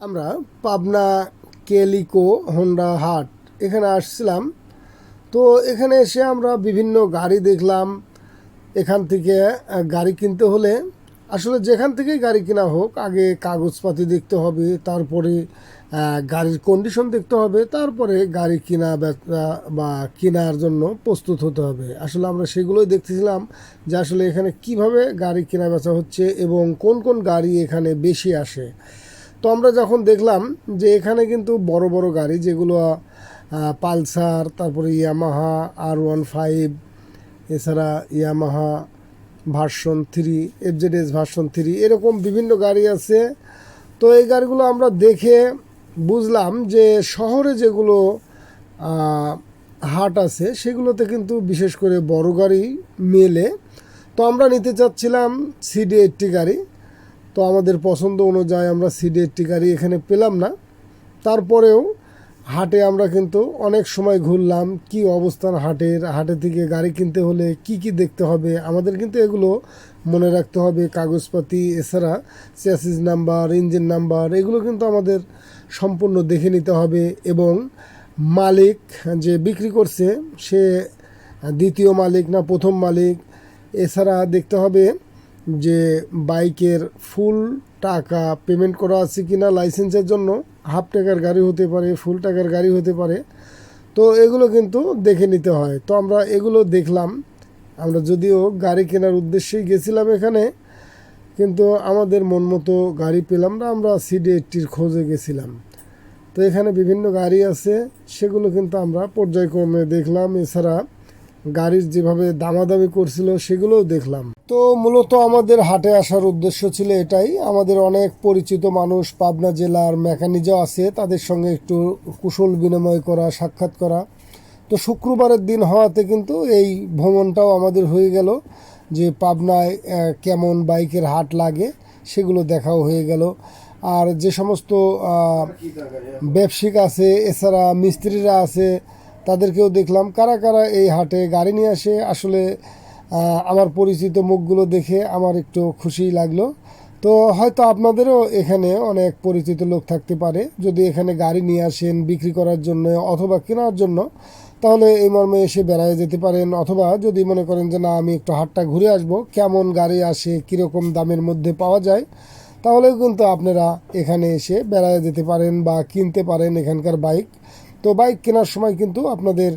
আমরা Pabna, calico, Honda, হাট এখানে আসছিলাম। তো এখানে এসে আমরা বিভিন্ন গাড়ি দেখলাম। এখান থেকে গাড়ি কিনতে হলে আসলে যেখান থেকেই গাড়ি কেনা হোক, আগে কাগজপাতি দেখতে হবে, তারপরে গাড়ির কন্ডিশন দেখতে হবে, তারপরে গাড়ি কেনা বা কেনার জন্য প্রস্তুত হতে হবে। আসলে আমরা সেগুলোই দেখতেছিলাম যে আসলে এখানে কীভাবে গাড়ি কেনা বেচা হচ্ছে এবং কোন কোন গাড়ি এখানে বেশি আসে। তো আমরা যখন দেখলাম যে এখানে কিন্তু বড় বড় গাড়ি যেগুলো পালসার, তারপরে ইয়ামাহা, আর ওয়ান ফাইভ, এছাড়া Yamaha version three FZS version three, এরকম বিভিন্ন গাড়ি আছে। তো এই গাড়িগুলো আমরা দেখে বুঝলাম যে শহরে যেগুলো হাট আছে সেগুলোতে কিন্তু বিশেষ করে বড় গাড়ি মেলে। তো আমরা নিতে চাচ্ছিলাম সিডি এইটটি গাড়ি। তো আমাদের পছন্দ অনুযায়ী আমরা সিডি এইটটি গাড়ি এখানে পেলাম না। তারপরেও হাটে আমরা কিন্তু অনেক সময় ঘুরলাম, কি অবস্থান হাটের, হাটে থেকে গাড়ি কিনতে হলে কি কি দেখতে হবে, আমাদের কিন্তু এগুলো মনে রাখতে হবে, কাগজপাতি, এছাড়া চ্যাসিস নাম্বার ইঞ্জিন নাম্বার এগুলো কিন্তু আমাদের সম্পূর্ণ দেখে নিতে হবে এবং মালিক যে বিক্রি করছে সে দ্বিতীয় মালিক না প্রথম মালিক, এছাড়া দেখতে হবে যে বাইকের ফুল টাকা পেমেন্ট করা আছে কি না লাইসেন্সের জন্য হাফ টাকার গাড়ি হতে পারে ফুল টাকার গাড়ি হতে পারে। তো এগুলো কিন্তু দেখে নিতে হয়। তো আমরা এগুলো দেখলাম। আমরা যদিও গাড়ি কেনার উদ্দেশ্যেই গেছিলাম এখানে, কিন্তু আমাদের মন মতো গাড়ি পেলাম না, আমরা সিডি এইটটির খোঁজে গেছিলাম। তো এখানে বিভিন্ন গাড়ি আছে, সেগুলো কিন্তু আমরা পর্যায়ক্রমে দেখলাম। এছাড়া গাড়ির যেভাবে দামাদামি করছিল, সেগুলোও দেখলাম। তো মূলত আমাদের হাটে আসার উদ্দেশ্য ছিল এটাই। আমাদের অনেক পরিচিত মানুষ, পাবনা জেলার মেকানিজও আছে, তাদের সঙ্গে একটু কুশল বিনিময় করা, সাক্ষাৎ করা। তো শুক্রবারের দিন হওয়াতে কিন্তু এই ভ্রমণটাও আমাদের হয়ে গেল, যে পাবনায় কেমন বাইকের হাট লাগে, সেগুলো দেখাও হয়ে গেল। আর যে সমস্ত ব্যবসায়িক আছে, এছাড়া মিস্ত্রিরা আছে তাদেরকেও দেখলাম। কারা কারা এই হাটে গাড়ি নিয়ে আসে, আসলে আমার পরিচিত মুখগুলো দেখে আমার একটু খুশি লাগল। তো হয়তো আপনাদেরও এখানে অনেক পরিচিত লোক থাকতে পারে। যদি এখানে গাড়ি নিয়ে আসেন বিক্রি করার জন্য অথবা কেনার জন্য, তাহলে এই মর্মে এসে বেড়ায় যেতে পারেন। অথবা যদি মনে করেন যে, না, আমি একটু হাটটা ঘুরে আসব, কেমন গাড়ি আসে, কীরকম দামের মধ্যে পাওয়া যায়? তাহলেও কিন্তু আপনারা এখানে এসে বেড়ায় যেতে পারেন বা কিনতে পারেন এখানকার বাইক। তো বাইক কেনার সময় কিন্তু আপনাদের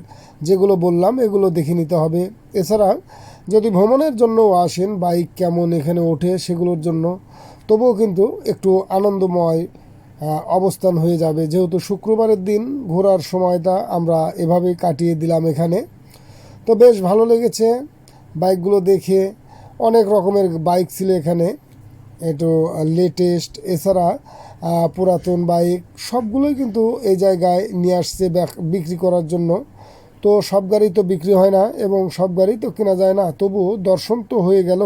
যেগুলো বললাম, এগুলো দেখে নিতে হবে। এছাড়া যদি ভ্রমণের জন্যও আসেন, বাইক কেমন এখানে ওঠে সেগুলোর জন্য, তবুও কিন্তু একটু আনন্দময় অবস্থান হয়ে যাবে। যেহেতু শুক্রবারের দিন ঘোরার সময়টা আমরা এভাবে কাটিয়ে দিলাম এখানে। তো বেশ ভালো লেগেছে বাইকগুলো দেখে। অনেক রকমের বাইক ছিল এখানে। একটু লেটেস্ট এছাড়া পুরাতন বাইক সবগুলোই কিন্তু এই জায়গায় নিয়ে আসছে বিক্রি করার জন্য। তো সব গাড়ি তো বিক্রি হয় না এবং সব গাড়ি তো কেনা যায় না তবু দর্শন তো হয়ে গেল।